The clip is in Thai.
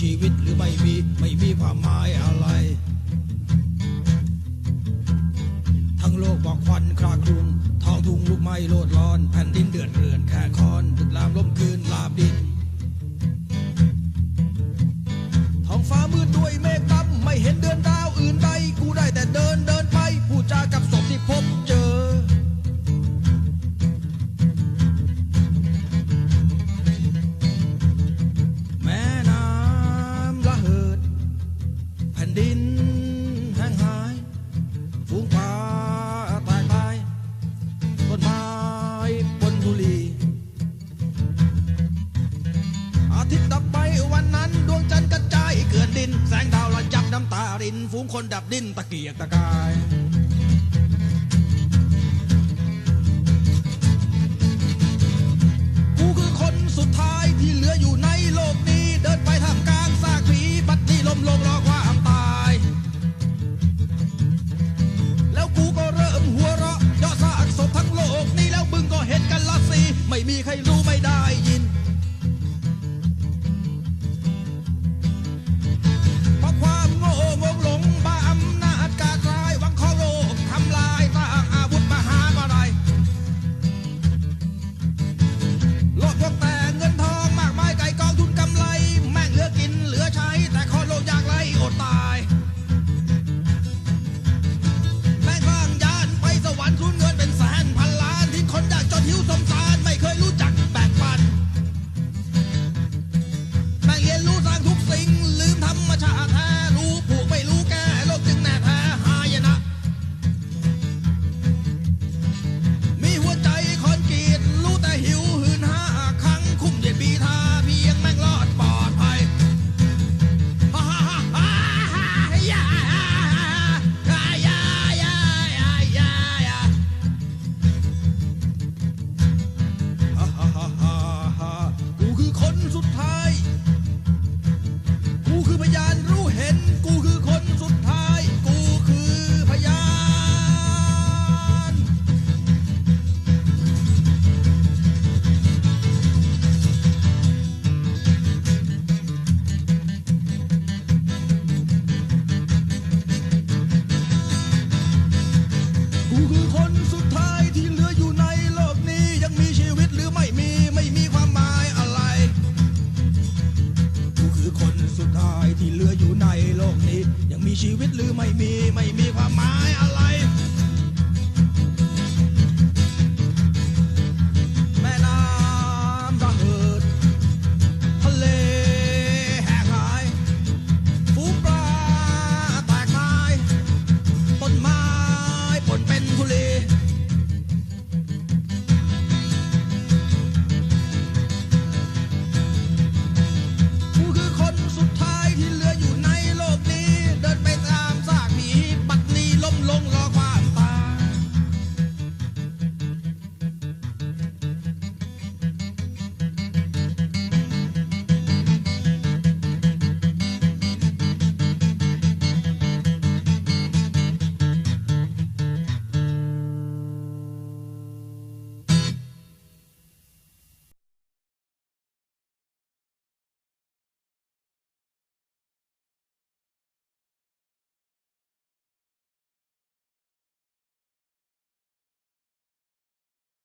ชีวิตหรือไม่มีไม่มีความหมายอะไร ทั้งโลกบอกควันครากครุงท้องทุ่งลุกไหม้โลดร้อน แผ่นดินเดือดเรือนแค่คอนตึกรามล้มคืนลาบดิน ยับน้ำตาริน ฝูงคนดับดิ้นตะเกียกตะกายกูคือคนสุดท้ายที่เหลืออยู่ในโลกนี้ เดินไปท่ามกลางซากผีบัดนี้ลมลงรอความตาย แล้วกูก็เริ่มหัวเราะยาะซากศพทั้งโลกนี้แล้วมึงก็เห็นกันละสิ ไม่มีใครรู้ไม่ได้ยิน คือคนสุดท้ายที่เหลืออยู่ในโลกนี้ยังมีชีวิตหรือไม่มีไม่มีความหมายอะไรกูคือคนสุดท้ายที่เหลืออยู่ในโลกนี้ ยังมีชีวิตหรือไม่มีไม่มีความหมายอะไร